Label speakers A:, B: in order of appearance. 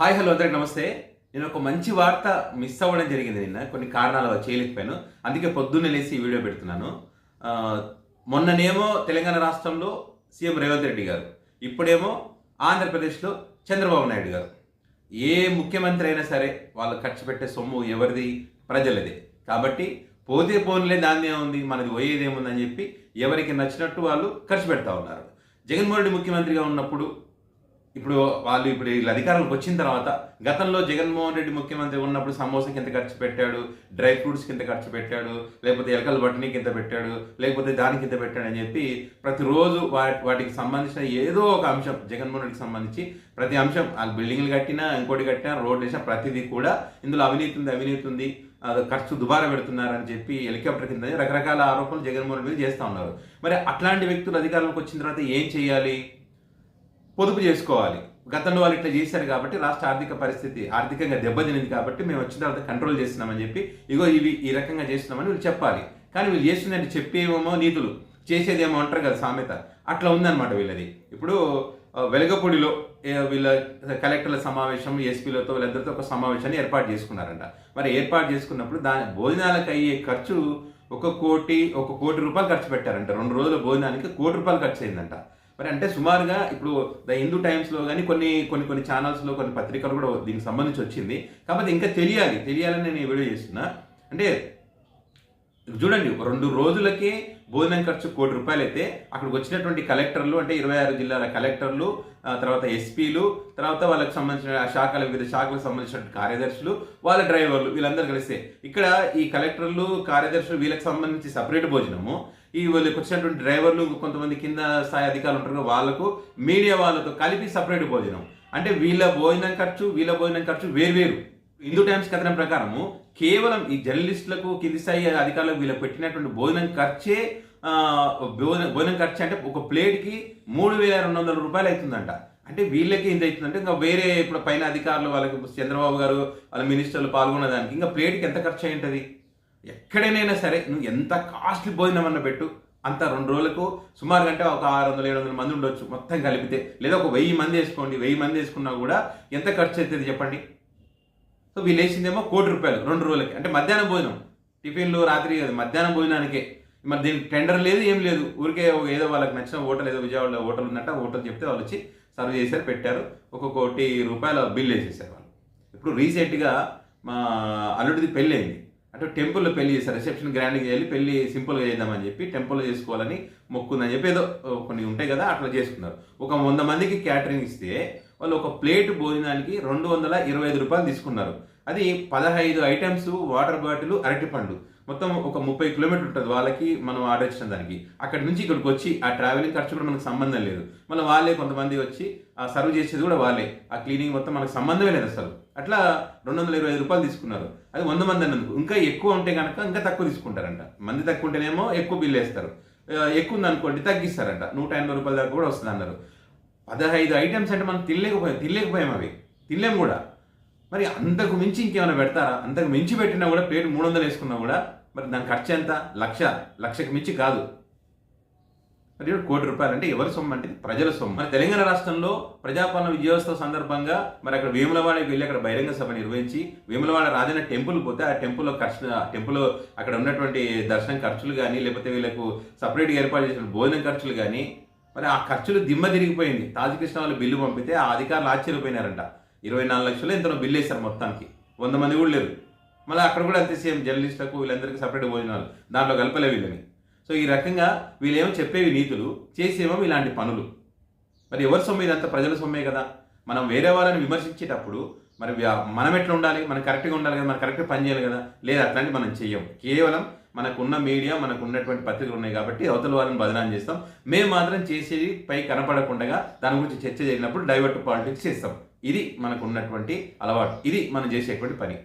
A: Hi hello అందరికి నమస్తే. నేను ఒక మంచి వార్త మిస్ అవ్వడం జరిగింది నిన్న. కొన్ని కారణాలు చేయలేకపోయాను. అందుకే పొద్దున్నే లేసి వీడియో పెడుతున్నాను. మొన్ననేమో తెలంగాణ రాష్ట్రంలో సీఎం రేవంత్ రెడ్డి గారు ఇప్పుడేమో ఆంధ్రప్రదేశ్లో చంద్రబాబు నాయుడు గారు. ఏ ముఖ్యమంత్రి అయినా సరే వాళ్ళు ఖర్చు పెట్టే సొమ్ము ఎవరిది? ప్రజలది. కాబట్టి పోతే పోన్లే దాన్ని ఏముంది మనది పోయేది ఏముందని చెప్పి ఎవరికి నచ్చినట్టు వాళ్ళు ఖర్చు పెడతా ఉన్నారు. జగన్మోహన్ రెడ్డి ముఖ్యమంత్రిగా ఉన్నప్పుడు ఇప్పుడు వాళ్ళు ఇప్పుడు వీళ్ళు అధికారంలోకి వచ్చిన తర్వాత గతంలో జగన్మోహన్ రెడ్డి ముఖ్యమంత్రి ఉన్నప్పుడు సమోసాకి ఎంత ఖర్చు పెట్టాడు డ్రై ఫ్రూట్స్కి ఎంత ఖర్చు పెట్టాడు లేకపోతే ఎలకల బట్టని ఎంత పెట్టాడు లేకపోతే దానికి ఎంత పెట్టాడు అని చెప్పి ప్రతిరోజు వాటి వాటికి సంబంధించిన ఏదో ఒక అంశం జగన్మోహన్ రెడ్డికి సంబంధించి ప్రతి అంశం వాళ్ళు బిల్డింగ్లు కట్టినా ఇంకోటి కట్టినా రోడ్లు వేసినా ప్రతిదీ కూడా ఇందులో అవినీతి ఉంది అవినీతి ఉంది ఖర్చు దుబారా పెడుతున్నారని చెప్పి హెలికాప్టర్ కింద రకరకాల ఆరోపణలు జగన్మోహన్ రెడ్డి మీద చేస్తూ ఉన్నారు. మరి అట్లాంటి వ్యక్తులు అధికారంలోకి వచ్చిన తర్వాత ఏం చేయాలి? పొదుపు చేసుకోవాలి. గతంలో వాళ్ళు ఇట్లా చేశారు కాబట్టి రాష్ట్ర ఆర్థిక పరిస్థితి ఆర్థికంగా దెబ్బతినింది కాబట్టి మేము వచ్చిన తర్వాత కంట్రోల్ చేస్తున్నామని చెప్పి ఇగో ఇవి ఈ రకంగా చేస్తున్నామని వీళ్ళు చెప్పాలి. కానీ వీళ్ళు చేస్తుందని చెప్పేమో నీతులు. చేసేదేమో అంటారు కదా సామెత. అట్లా ఉందన్నమాట వీళ్ళది. ఇప్పుడు వెలగపూడిలో వీళ్ళ కలెక్టర్ల సమావేశం ఎస్పీలతో వీళ్ళందరితో ఒక సమావేశాన్ని ఏర్పాటు చేసుకున్నారంట. మరి ఏర్పాటు చేసుకున్నప్పుడు దాని భోజనాలకు అయ్యే ఖర్చు ఒక కోటి ఒక కోటి రూపాయలు ఖర్చు పెట్టారంట. రెండు రోజుల భోజనానికి కోటి రూపాయలు ఖర్చు అయిందంట. మరి అంటే సుమారుగా ఇప్పుడు ద హిందూ టైమ్స్లో కానీ కొన్ని కొన్ని కొన్ని ఛానల్స్లో కొన్ని పత్రికలు కూడా దీనికి సంబంధించి వచ్చింది. కాకపోతే ఇంకా తెలియాలి తెలియాలని నేను వీడియో చేస్తున్నా. అంటే చూడండి రెండు రోజులకే భోజనం ఖర్చు కోటి రూపాయలు అయితే అక్కడికి వచ్చినటువంటి కలెక్టర్లు అంటే ఇరవై ఆరు జిల్లాల కలెక్టర్లు తర్వాత ఎస్పీలు తర్వాత వాళ్ళకి సంబంధించిన శాఖల వివిధ శాఖలకు సంబంధించిన కార్యదర్శులు వాళ్ళ డ్రైవర్లు వీళ్ళందరూ కలిస్తే ఇక్కడ ఈ కలెక్టర్లు కార్యదర్శులు వీళ్ళకి సంబంధించి సపరేట్ భోజనము. ఈ వీళ్ళకి వచ్చినటువంటి డ్రైవర్లు కొంతమంది కింద స్థాయి అధికారులు ఉంటారు వాళ్ళకు మీడియా వాళ్ళతో కలిపి సపరేట్ భోజనం. అంటే వీళ్ళ భోజనం ఖర్చు వీళ్ళ భోజనం ఖర్చు వేర్వేరు. హిందూ టైమ్స్ కథనం ప్రకారము కేవలం ఈ జర్నలిస్టులకు కింది స్థాయి అధికారులకు వీళ్ళకి పెట్టినటువంటి భోజనం ఖర్చే భోజనం భోజనం ఖర్చు అంటే ఒక ప్లేట్కి మూడు వేల రెండు వందల రూపాయలు అవుతుందంట. అంటే వీళ్ళకి ఎంత అవుతుందంటే ఇంకా వేరే ఇప్పుడు పైన అధికారులు వాళ్ళకి చంద్రబాబు గారు వాళ్ళ మినిస్టర్లు పాల్గొన్న దానికి ఇంకా ప్లేట్కి ఎంత ఖర్చు అయి ఉంటుంది? ఎక్కడైనా సరే నువ్వు ఎంత కాస్ట్లీ భోజనం పెట్టు. అంత రెండు రోజులకు సుమారు అంటే ఒక ఆరు వందల ఏడు వందల మంది ఉండొచ్చు మొత్తం కలిపితే. లేదా ఒక వెయ్యి మంది వేసుకోండి వెయ్యి మంది వేసుకున్నా కూడా ఎంత ఖర్చు అవుతుంది చెప్పండి? సో వీళ్ళు వేసిందేమో కోటి రూపాయలు రెండు రోజులకి. అంటే మధ్యాహ్నం భోజనం. టిఫిన్లు రాత్రి కాదు మధ్యాహ్నం భోజనానికే. మరి దీనికి టెండర్ లేదు ఏం లేదు. ఊరికే ఏదో వాళ్ళకి నచ్చిన హోటల్ ఏదో విజయవాడలో హోటల్ ఉందంట హోటల్ చెప్తే వాళ్ళు వచ్చి సర్వ్ చేశారు పెట్టారు. ఒక కోటి రూపాయల బిల్ వేసేసారు వాళ్ళు. ఇప్పుడు రీసెంట్గా మా అల్లుడిది పెళ్ళి అయింది అంటే టెంపుల్లో పెళ్ళి చేశారు రిసెప్షన్ గ్రాండ్గా వెళ్ళి పెళ్ళి సింపుల్గా చేద్దామని చెప్పి టెంపుల్లో చేసుకోవాలని మొక్కుందని చెప్పి ఏదో కొన్ని ఉంటాయి కదా అట్లా చేసుకున్నారు. ఒక వంద మందికి క్యాటరింగ్ ఇస్తే వాళ్ళు ఒక ప్లేట్ భోజనానికి రెండు వందల ఇరవై ఐదు రూపాయలు తీసుకున్నారు. అది పదహైదు ఐటమ్స్ వాటర్ బాటిల్ అరటిపండు మొత్తం ఒక ముప్పై కిలోమీటర్ ఉంటుంది వాళ్ళకి మనం ఆర్డర్ ఇచ్చిన దానికి. అక్కడి నుంచి ఇక్కడికి వచ్చి ఆ ట్రావెలింగ్ ఖర్చు కూడా మనకు సంబంధం లేదు. మళ్ళీ వాళ్ళే కొంతమంది వచ్చి ఆ సర్వ్ చేసేది కూడా వాళ్ళే. ఆ క్లీనింగ్ మొత్తం మనకు సంబంధమే లేదు అసలు. అట్లా రెండు వందల ఇరవై ఐదు రూపాయలు తీసుకున్నారు. అది వంద మంది అన్నందుకు. ఇంకా ఎక్కువ ఉంటే కనుక ఇంకా తక్కువ తీసుకుంటారంట. మంది తక్కువ ఉంటేనేమో ఎక్కువ బిల్ వేస్తారు. ఎక్కువ ఉంది అనుకోండి తగ్గిస్తారంట. నూట ఎనభై రూపాయల దాకా కూడా వస్తుంది అన్నారు పదహైదు ఐటమ్స్ అంటే మనం తినలేకపోయాం. తినలేకపోయాం అవి. తినలేము కూడా. మరి అంతకు మించి ఇంకేమైనా పెడతారా? అంతకు మించి పెట్టినా కూడా ప్లేట్ మూడు వందలు వేసుకున్నా కూడా మరి దాని ఖర్చు ఎంత? లక్ష. లక్షకు మించి కాదు. మరి కోటి రూపాయలు అంటే ఎవరి సొమ్ము అంటే ప్రజల సొమ్ము. మరి తెలంగాణ రాష్ట్రంలో ప్రజాపాలన విజయోత్సవ సందర్భంగా మరి అక్కడ వేములవాడకి వెళ్ళి అక్కడ బహిరంగ సభ నిర్వహించి వేములవాడ రాజన్న టెంపుల్ పోతే ఆ టెంపుల్లో ఖర్చు ఆ టెంపుల్ అక్కడ ఉన్నటువంటి దర్శనం ఖర్చులు కానీ లేకపోతే వీళ్ళకు సపరేట్గా ఏర్పాటు చేసిన భోజనం ఖర్చులు కానీ మరి ఆ ఖర్చులు దిమ్మ తిరిగిపోయింది. తాజకృష్ణ వాళ్ళు బిల్లు పంపితే ఆ అధికారులు ఆశ్చర్యపోయినారంట. ఇరవై నాలుగు లక్షలు ఎంతనో బిల్లు వేశారు మొత్తానికి. వంద మంది కూడా లేరు. మళ్ళీ అక్కడ కూడా అంతే సేమ్ జర్నలిస్టులకు వీళ్ళందరికీ సపరేట్ భోజనాలు. దాంట్లో కలపలే వీళ్ళని. సో ఈ రకంగా వీళ్ళేమో చెప్పేవి నీతులు చేసేమో ఇలాంటి పనులు. మరి ఎవరి సొమ్ము ఇదంతా? ప్రజల సొమ్మే కదా. మనం వేరే వాళ్ళని విమర్శించేటప్పుడు మరి మనం ఎట్లా ఉండాలి? మనం కరెక్ట్గా ఉండాలి కదా? మనం కరెక్ట్గా పని చేయాలి కదా? లేదా అట్లాంటి మనం చెయ్యం. కేవలం మనకున్న మీడియా మనకు ఉన్నటువంటి పత్రికలు ఉన్నాయి కాబట్టి అవతల వాళ్ళని బదనాం చేస్తాం. మేము మాత్రం చేసేది పై కనపడకుండా దాని గురించి చర్చ చేసినప్పుడు డైవర్ట్ పాలిటిక్స్ చేస్తాం. ఇది మనకు ఉన్నటువంటి అలవాటు. ఇది మనం చేసేటువంటి పని.